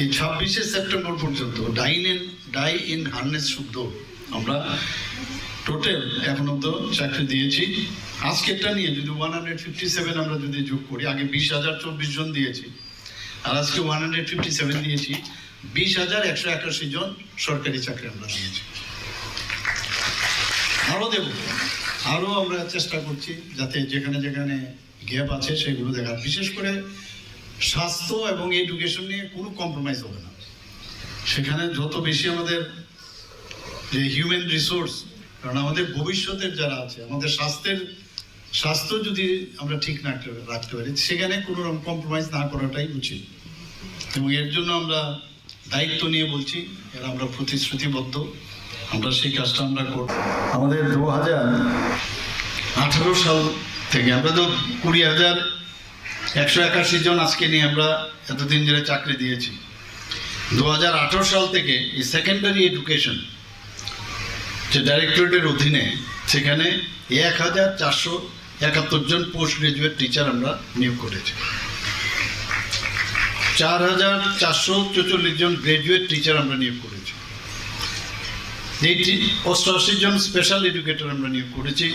এই ছাব্বিশে সেপ্টেম্বর পর্যন্ত dine in, die in harness শুদ্ধ আমরা টোটাল এখন অব্দ চাকরি দিয়েছি। আজকেরটা নিয়ে যদি ওয়ান হান্ড্রেড ফিফটি সেভেন আমরা যদি যোগ করি, আগে বিশ হাজার চব্বিশ জন দিয়েছি, আর আজকে ওয়ান হান্ড্রেড ফিফটি সেভেন দিয়েছি, বিশ হাজার একশো একাশি জন সরকারি চাকরি আমরা দিয়েছি। আরও দেব আরও আমরা চেষ্টা করছি যাতে যেখানে যেখানে গ্যাপ আছে সেগুলো দেখার বিশেষ করে স্বাস্থ্য এবং এডুকেশন নিয়ে কোনো কম্প্রোমাইজ হবে না। সেখানে যত বেশি আমাদের যে হিউম্যান রিসোর্স কারণ আমাদের ভবিষ্যতের যারা আছে, আমাদের স্বাস্থ্যের, স্বাস্থ্য যদি আমরা ঠিক না রাখতে পারি, সেখানে কোনো রকম কম্প্রোমাইজ না করাটাই উচিত। এবং এর জন্য আমরা দায়িত্ব নিয়ে বলছি, এর আমরা প্রতিশ্রুতিবদ্ধ। আমরা সেই কাজটা আমরা করব। আমাদের দু হাজার আঠারো সাল থেকে আমরা তো কুড়ি হাজার একশো একাশি জন আজকে নিয়ে আমরা এতদিন ধরে চাকরি দিয়েছি। দু হাজার আঠারো সাল থেকে এই সেকেন্ডারি এডুকেশন যে ডাইরেক্টরেটের অধীনে, সেখানে এক হাজার চারশো একাত্তর জন পোস্ট গ্রাজুয়েট টিচার আমরা নিয়োগ করেছি। চার হাজার চারশো চৌচল্লিশ জন গ্রাজুয়েট টিচার আমরা নিয়োগ করেছি। অষ্টআশি জন স্পেশাল এডুকেটর আমরা নিয়োগ করেছি।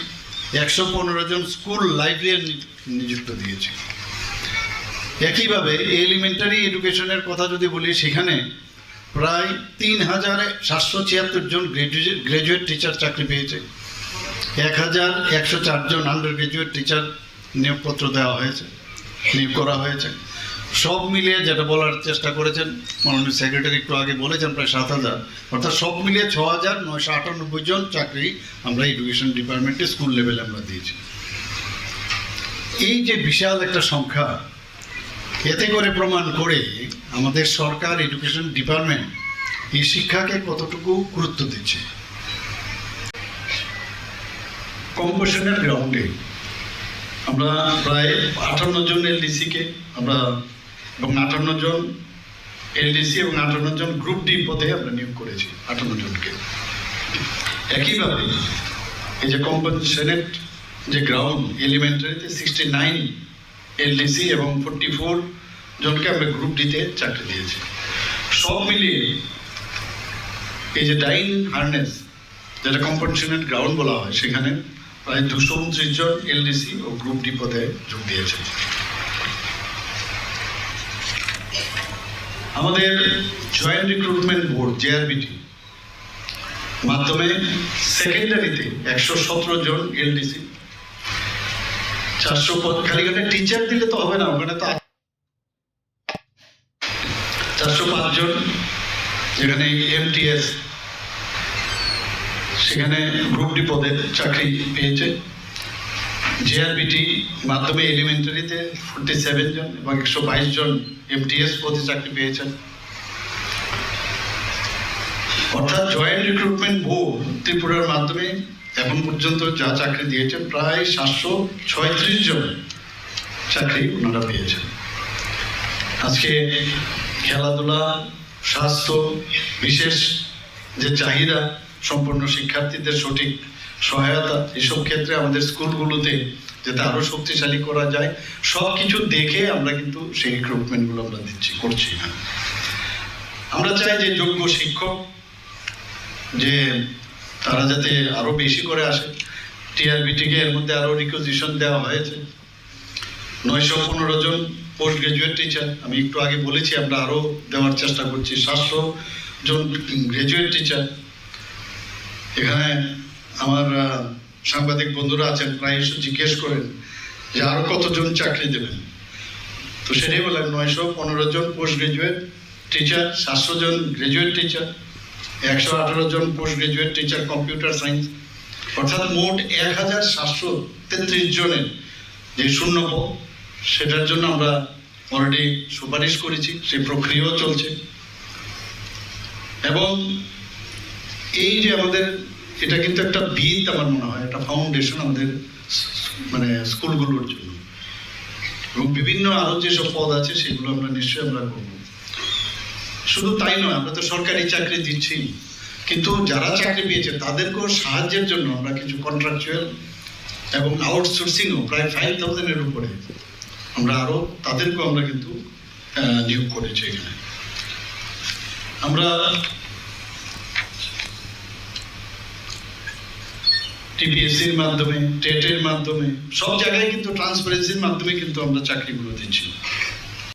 একশো পনেরো জন স্কুল লাইব্রেরিয়ান নিযুক্ত দিয়েছি। একইভাবে এলিমেন্টারি এডুকেশনের কথা যদি বলি, সেখানে প্রায় তিন হাজার সাতশো ছিয়াত্তর জন গ্রাজুয়েট গ্রাজুয়েট টিচার চাকরি পেয়েছে। এক হাজার একশো চারজন আন্ডার গ্রাজুয়েট টিচার নিয়োগপত্র দেওয়া হয়েছে, নিয়োগ করা হয়েছে। সব মিলিয়ে যেটা বলার চেষ্টা করেছেন, মাননীয় সেক্রেটারি একটু আগে বলেছেন, প্রায় সাত হাজার অর্থাৎ সব মিলিয়ে ছ হাজার নয়শো আটানব্বই জন চাকরি আমরা এডুকেশন ডিপার্টমেন্টে স্কুল লেভেলে আমরা দিয়েছি। এই যে বিশাল একটা সংখ্যা এতে করে প্রমাণ করে আমাদের সরকার এডুকেশন ডিপার্টমেন্ট এই শিক্ষাকে কতটুকু গুরুত্ব দিচ্ছে। কম্পোজিশনের গ্রাউন্ডে আমরা প্রায় আটান্ন জন এলডিসিকে আমরা এবং আটান্ন জন এলডিসি এবং আটান্ন জন গ্রুপ ডি পদে আমরা নিয়োগ করেছি আটান্ন জনকে। একইভাবে এই যে কম্পোজিশনের যে গ্রাউন্ড এলিমেন্টারিতে সিক্সটি নাইন এলডিসি এবং ফোরটি ফোর জনকে আমরা গ্রুপ ডিতে চাকরি দিয়েছি। সব মিলিয়ে এই যে ডাইন হার্নেস যেটা কম্পিটিশনের গ্রাউন্ড বলা হয়, সেখানে প্রায় দুশো উনত্রিশ জন এলডিসি ও গ্রুপ ডি পদে যোগ দিয়েছে আমাদের জয়েন্ট রিক্রুটমেন্ট বোর্ড জেআরবিটি মাধ্যমে সেকেন্ডারিতে একশো সতেরো জন এলডিসি চারশো পদ ওখানে টিচার দিলে তো হবে না, ওখানে তো চারশো পাঁচজন, যেখানে এমটিএস সেখানে গ্রুপ ডি পদে চাকরি পেয়েছে। জেআরবিটি মাধ্যমে এলিমেন্টারিতে ফোর্টি সেভেন জন এবং একশো বাইশ জন এমটিএস পদে চাকরি পেয়েছেন অর্থাৎ জয়েন্ট রিক্রুটমেন্ট বোর্ড ত্রিপুরার মাধ্যমে এখন পর্যন্ত যা চাকরি দিয়েছেন প্রায় সাতশো ছয়ত্রিশ জন চাকরি ওনারা পেয়েছেন। আজকে খেলাধুলা, স্বাস্থ্য, বিশেষ যে চাহিদা সম্পন্ন শিক্ষার্থীদের সঠিক সহায়তা, এসব ক্ষেত্রে আমাদের স্কুলগুলোতে যাতে আরও শক্তিশালী করা যায় সব কিছু দেখে আমরা কিন্তু সেই রিক্রুটমেন্টগুলো আমরা দিচ্ছি, করছি না আমরা চাই যে যোগ্য শিক্ষক, যে তারা যাতে আরও বেশি করে আসে। টিআরবিটিকে এর মধ্যে আরও রিকোজিশন দেওয়া হয়েছে। নয়শো পনেরো জন পোস্ট গ্রাজুয়েট টিচার আমি একটু আগে বলেছি, আমরা আরও দেওয়ার চেষ্টা করছি। সাতশো জন গ্রাজুয়েট টিচার এখানে আমার সাংবাদিক বন্ধুরা আছেন, প্রায় এসে জিজ্ঞেস করেন যে আরও কতজন চাকরি দেবেন? তো সেটাই বললাম, নয়শো পনেরো জন পোস্ট গ্রাজুয়েট টিচার সাতশো জন গ্রাজুয়েট টিচার একশো আঠারো জন post graduate teacher computer science অর্থাৎ মোট এক হাজার সাতশো তেত্রিশ জনের যে শূন্য সেটার জন্য আমরা অলরেডি সুপারিশ করেছি সেই প্রক্রিয়াও চলছে। এবং এই যে আমাদের, এটা কিন্তু একটা ভিত আমার মনে হয়, একটা ফাউন্ডেশন আমাদের মানে স্কুলগুলোর জন্য। এবং বিভিন্ন আরও যেসব পদ আছে, সেগুলো আমরা নিশ্চয়ই আমরা করব। শুধু তাই নয় আমরা তো সরকারি চাকরি দিচ্ছি। কিন্তু যারা চাকরি পেয়েছে তাদেরকেও সাহায্যের জন্য আমরা কিছু কন্ট্রাকচুয়াল এবং আউটসোর্সিংও প্রায় ফাইভ থাউজেন্ডের উপরে আমরা আরও তাদেরকেও আমরা কিন্তু নিয়োগ করেছি এখানে। আমরা টিপিএসসির মাধ্যমে টেটের মাধ্যমে সব জায়গায় কিন্তু ট্রান্সপারেন্সির মাধ্যমে কিন্তু আমরা চাকরিগুলো দিচ্ছি।